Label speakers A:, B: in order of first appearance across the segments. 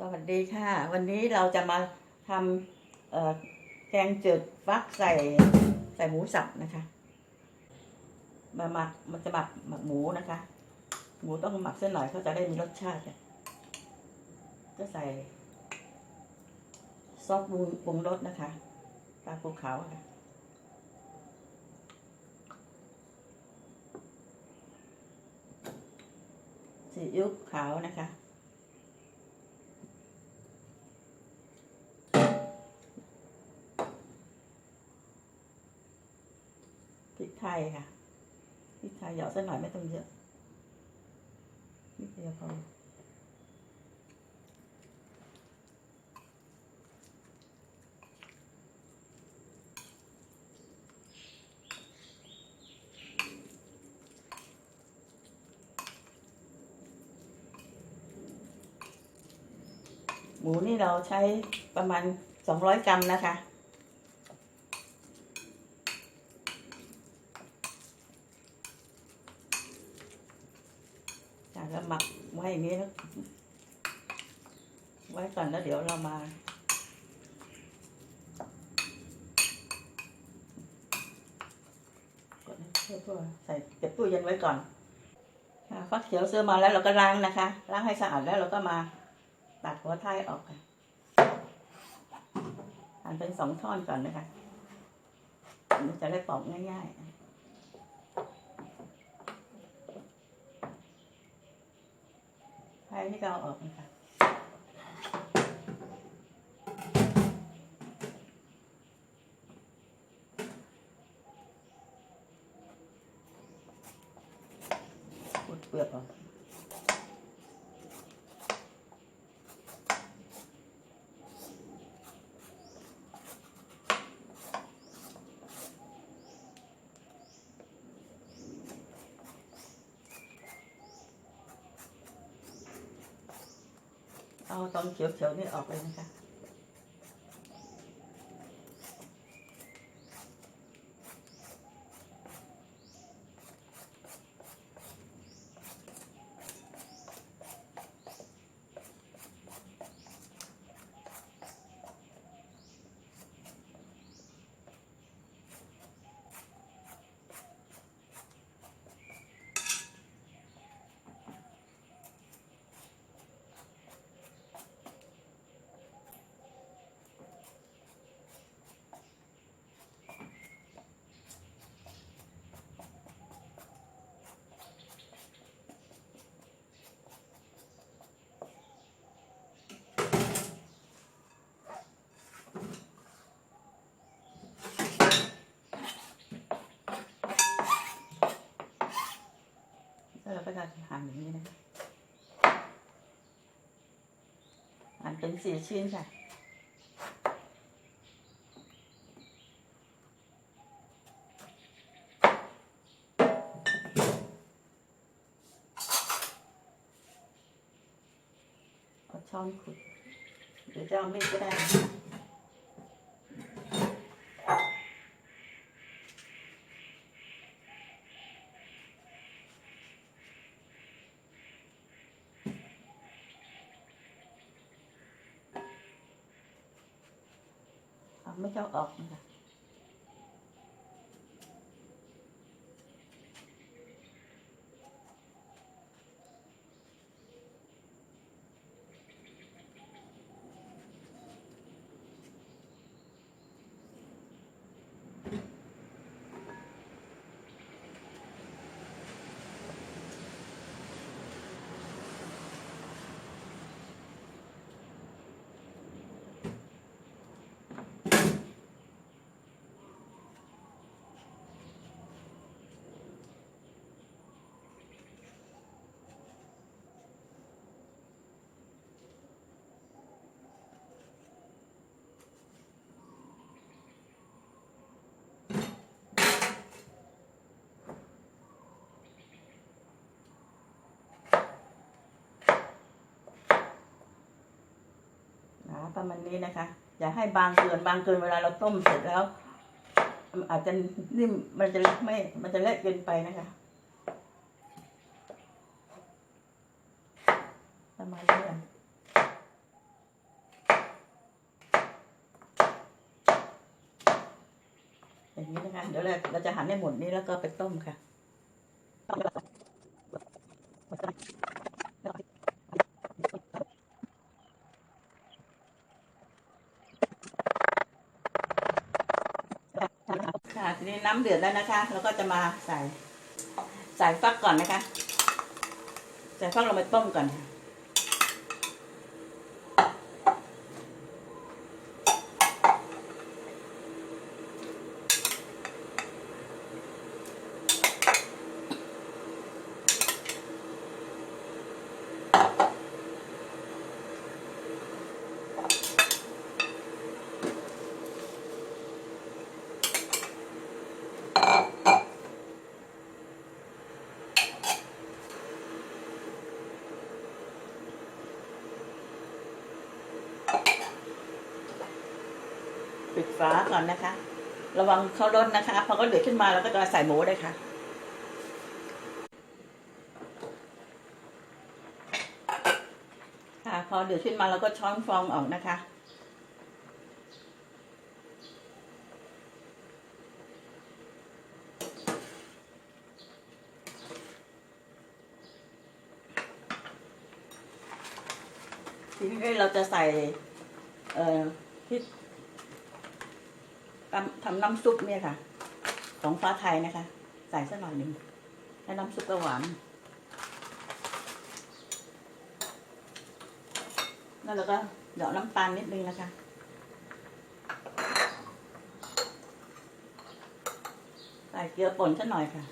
A: สวัสดีค่ะ วันนี้เราจะมาทำแกงจืดฟักใส่ใส่หมูสับนะคะ มาหมักมันจะหมักหมักหมูนะคะ หมูต้องหมักเส้นหน่อยเขาจะได้มีรสชาติ ก็ใส่ซอสปรุงรสนะคะปลาภูเขาค่ะซีอิ๊วขาวนะคะ พริก ไทยค่ะพริกไทยหยอดสักหน่อยไม่ต้องเยอะนิดเดียวพอหมูนี่เราใช้ประมาณสองร้อยกรัมนะคะแล้ว ไว้อย่างนี้ไว้ก่อนแล้วเดี๋ยวเรามา ใส่เก็บตู้เย็นไว้ก่อนฟักเขียวซื้อมาแล้วเราก็ล้างนะคะ ล้างให้สะอาดแล้วเราก็มาตัดหัวท้ายออกค่ะหั่นเป็นสองท่อนก่อนนะคะมันจะได้ปอกง่าย ๆ ไฟที่เราออกนะคะเปลือกออก เอาตอนเขียวๆนี่ออกเลยนะคะ แล้วเราก็จะหั่นอย่างนี้นะคะหั่นเป็นสี่ชิ้นค่ะเอาช้อนขุดหรือจะเอามีดก็ได้นะคะเอา ไม่ชอบออกนะคะ ประมาณนี้นะคะ อย่าให้บางเกินบางเกินเวลาเราต้มเสร็จแล้ว อาจจะนิ่มมันจะไม่ มันจะเละเกินไปนะคะ ประมาณนี้อย่างนี้นะคะ เดี๋ยวเราจะหั่นให้หมดนี้แล้วก็ไปต้มค่ะ ค่ะทีนี้น้ำเดือดแล้วนะคะเราก็จะมาใส่ใส่ฟักก่อนนะคะ ใส่ฟักเราไปต้มก่อนค่ะ ปิดฝาก่อนนะคะ ระวังเขาร้นนะคะ พอเขาเดือดขึ้นมาเราก็จะใส่หมูเลยค่ะค่ะพอเดือดขึ้นมาเราก็ช้อนฟองออกนะคะ ทีนี้เราจะใส่พริกำทำน้ำซุปเนี่ยค่ะ ของฟ้าไทยนะคะ ใส่สักหน่อยหนึ่งแล้วน้ำซุปก็หวานแล้วเราก็เหยาะน้ำตาลนิดนึงนะคะใส่เกลือป่นสักหน่อยค่ะ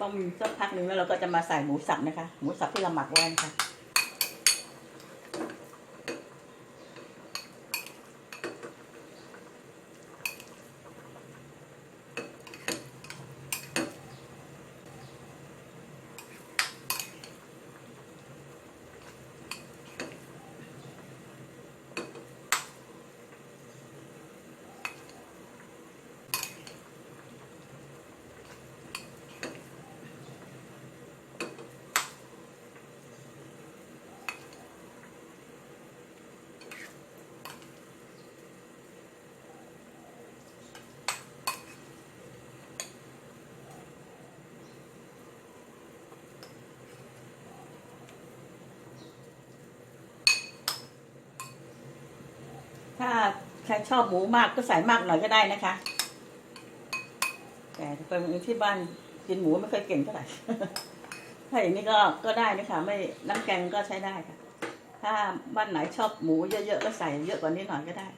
A: ต้มสักพักหนึ่งแล้วเราก็จะมาใส่หมูสับนะคะ หมูสับที่เราหมักไว้นะคะ ถ้าใครชอบหมูมากก็ใส่มากหน่อยก็ได้นะคะ แต่เป็นที่บ้านกินหมูไม่เคยเก่งเท่าไหร่ถ้าอย่างนี้ก็ก็ได้นะคะไม่น้ำแกงก็ใช้ได้ค่ะ ถ้าบ้านไหนชอบหมูเยอะๆก็ใส่เยอะกว่านี้หน่อยก็ได้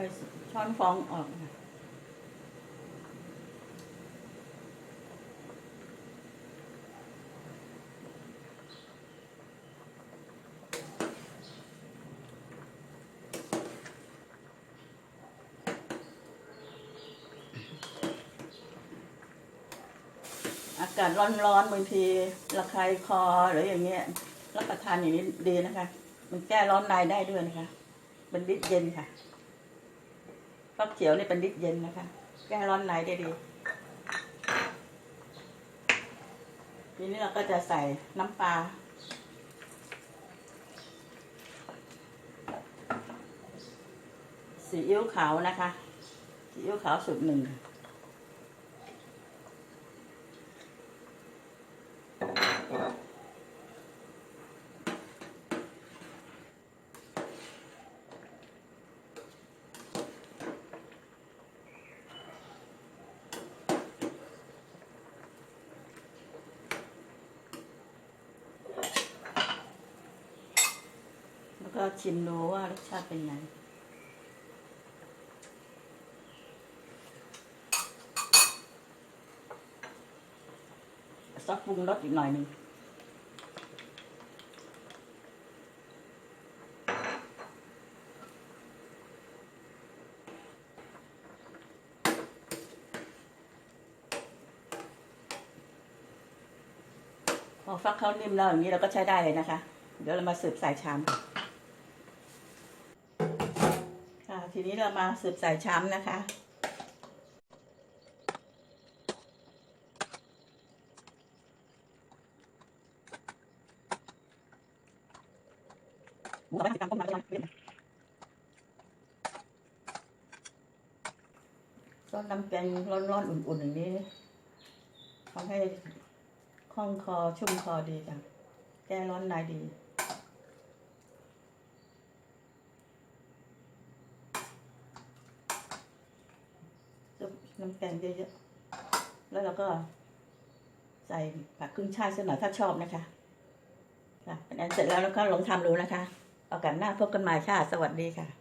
A: ไปช้อนฟองออกค่ะอากาศร้อนๆบางทีระคายคอหรืออย่างเงี้ยรับประทานอย่างนี้ดีนะคะ มันแก้ร้อนในได้ด้วยนะคะเป็นฤทธิ์เย็นค่ะ ฟักเขียวนี่เป็นนิดเย็นนะคะ แก้ร้อนในได้ดี ทีนี้เราก็จะใส่น้ำปลา สีอิ้วขาวนะคะ สีอิ้วขาวสุดหนึ่ง แล้วก็ชิมดูว่ารสชาติเป็นไงซอสปรุงรสอีกหน่อยหนึ่งพอฟักเขานิ่มแล้วอย่างนี้เราก็ใช้ได้เลยนะคะ เดี๋ยวเรามาสืบใส่ชามค่ะค่ะ ทีนี้เรามาสืบใส่ชามนะคะหมูกับแป้งสิบกรัมต้มน้ำร้อนซอสน้ำแกงร้อนๆ อุ่นๆ อย่างนี้ทำให้คล่องคอชุ่มคอดีจ้ะแก้ร้อนในดี น้ำแกงเยอะๆ แล้วเราก็ใส่ผักขึ้นช่ายสักหน่อยถ้าชอบนะคะ ค่ะเป็นอันเสร็จแล้วแล้วก็ลองทำดูนะคะเอากันหน้าพบกันใหม่ค่ะ สวัสดีค่ะ